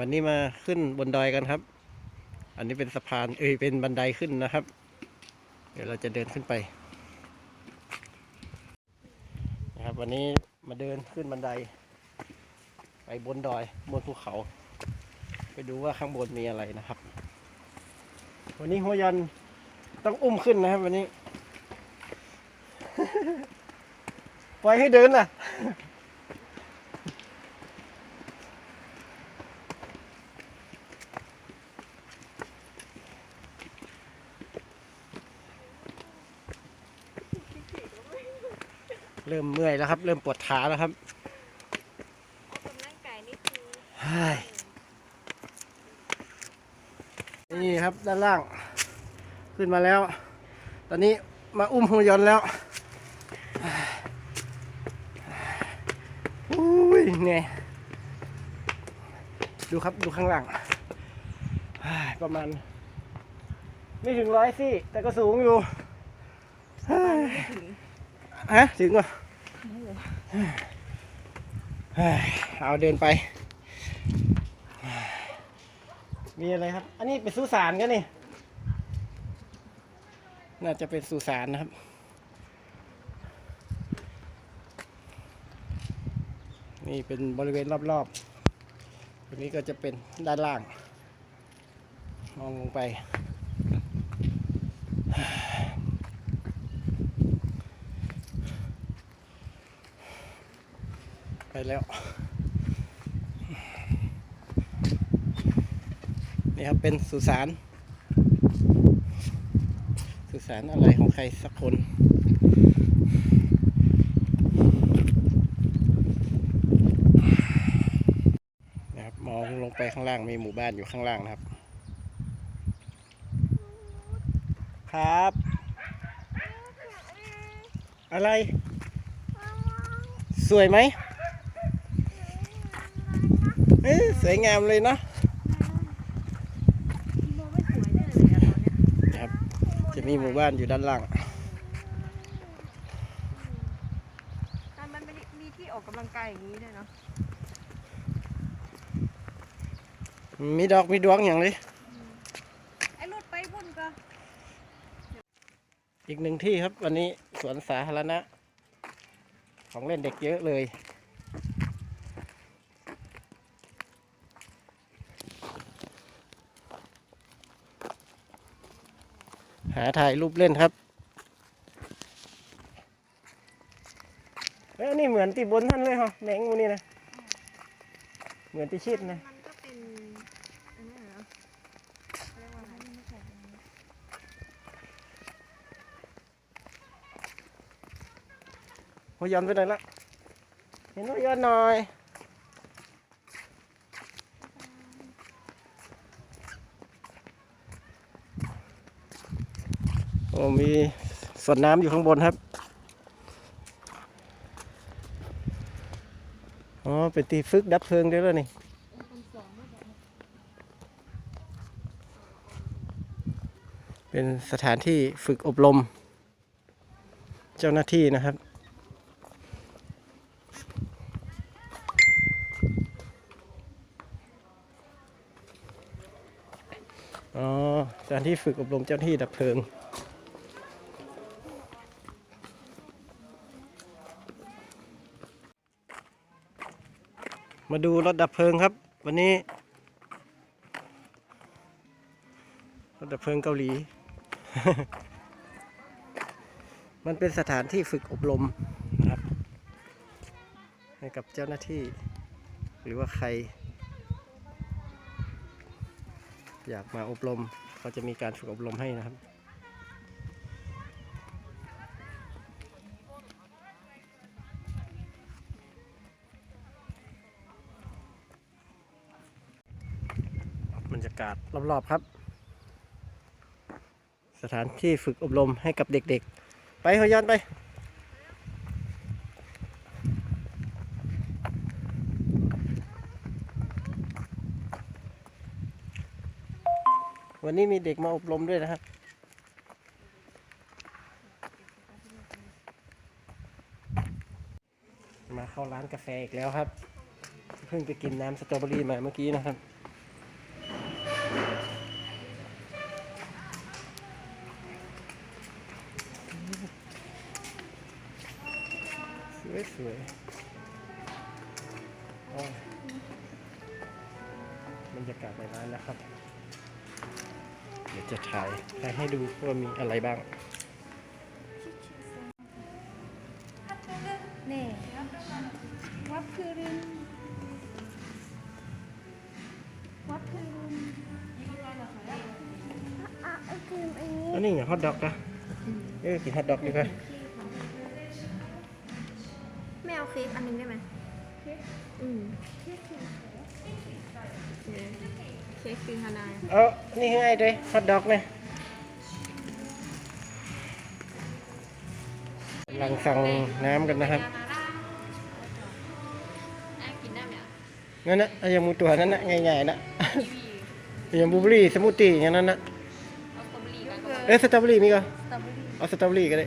วันนี้มาขึ้นบนดอยกันครับ อันนี้เป็นสะพานเอ้ยเป็นบันไดขึ้นนะครับ เดี๋ยวเราจะเดินขึ้นไปนะครับวันนี้มาเดินขึ้นบันได ไปบนดอยบนภูเขา ไปดูว่าข้างบนมีอะไรนะครับ วันนี้หัวยันต้องอุ้มขึ้นนะครับ วันนี้ ปล่อยให้เดินน่ะ เริ่มเมื่อยแล้วครับ เริ่มปวดขาแล้วครับออกกำลังกายนี่คือเฮ้ยนี่ครับด้านล่าง ขึ้นมาแล้ว ตอนนี้มาอุ้มหัวยนต์แล้วอุ้ยเหนื่อยดูครับดูข้างหลังเฮ้ยประมาณ ไม่ถึงร้อยสิแต่ก็สูงอยู่เฮ้ย ฮะถึงเหรอเฮ้ยเอาเดินไป มีอะไรครับ อันนี้เป็นสุสานกันนี่ น่าจะเป็นสุสานนะครับ นี่เป็นบริเวณรอบๆตรงนี้ก็จะเป็นด้านล่าง มองลงไป ไปแล้ว นี่ครับ เป็นสุสาน สุสานอะไรของใครสักคนนะครับมองลงไปข้างล่างมีหมู่บ้านอยู่ข้างล่างนะครับ ครับ อะไร สวยไหม เอ้ยสวยงามเลยเนาะมองไม่สวยเนี่ยเลยอะตอนเนี้ยนะครับ จะมีหมู่บ้านอยู่ด้านล่างแต่มันไม่ได้มีที่ออกกำลังกายอย่างนี้ด้วยเนาะ มีดอกมีดวงอย่างเลยไอ้รถไปบุญก็อีกหนึ่งที่ครับวันนี้สวนสาธารณะ ของเล่นเด็กเยอะเลย หาถ่ายรูปเล่นครับเอ้ยนี่เหมือนตีบนท่านเลยเหรอแหนงมูนี่นะ เหมือนตีชิดนะ มันก็เป็นอันนั้นเหรอเรียกว่าอะไรไม่ใช่หัวยอนไปไหนละ เห็นหัวยอนหน่อย โอ้มีสวนน้ำอยู่ข้างบนครับอ๋อเป็นตีฟึกดับเพลิงด้วยแล้วนี่เป็นสถานที่ฝึกอบรม เจ้าหน้าที่นะครับ อ๋อสถานที่ฝึกอบรมเจ้าหน้าที่ดับเพลิง มาดูรถดับเพลิงครับ วันนี้ รถดับเพลิงเกาหลี มันเป็นสถานที่ฝึกอบรมนะครับ ให้กับเจ้าหน้าที่ หรือว่าใคร อยากมาอบรมเขาจะมีการฝึกอบรมให้นะครับ บรรยากาศรอบๆครับ สถานที่ฝึกอบรมให้กับเด็กๆ ไปหอย้อนไปวันนี้มีเด็กมาอบรมด้วยนะครับ มาเข้าร้านกาแฟอีกแล้วครับ เพิ่งไปกินน้ำสตรอเบอรี่มาเมื่อกี้นะครับ สวยสวยๆโอ้ยบรรยากาศในร้านนะครับ เดี๋ยวจะถ่ายถ่ายให้ดูว่ามีอะไรบ้างนี่วัดคือรินวัดคือรินอะไอติมอันนี้แล้วนี่ไงฮอทดอกอะเออกินฮอทดอกดีกว่า ไม่เอาเค้กอันนึงได้ไหมอืมเค้กคือฮานายเอานี่ให้ด้วยฮอทดอกไหมกำลังสั่งน้ำกันนะครับน่ากินได้ไหมอะนั่นนะเอาอย่างมูตัวนั้นนะง่ายๆนะอย่างบลูเบอร์รี่สมูทตี้อย่างนั้นนะเอาสตรอเบอรี่กันเอ้ยสตรอเบอรี่มีก็สตรอเบอรี่เอาสตรอเบอรี่ก็ได้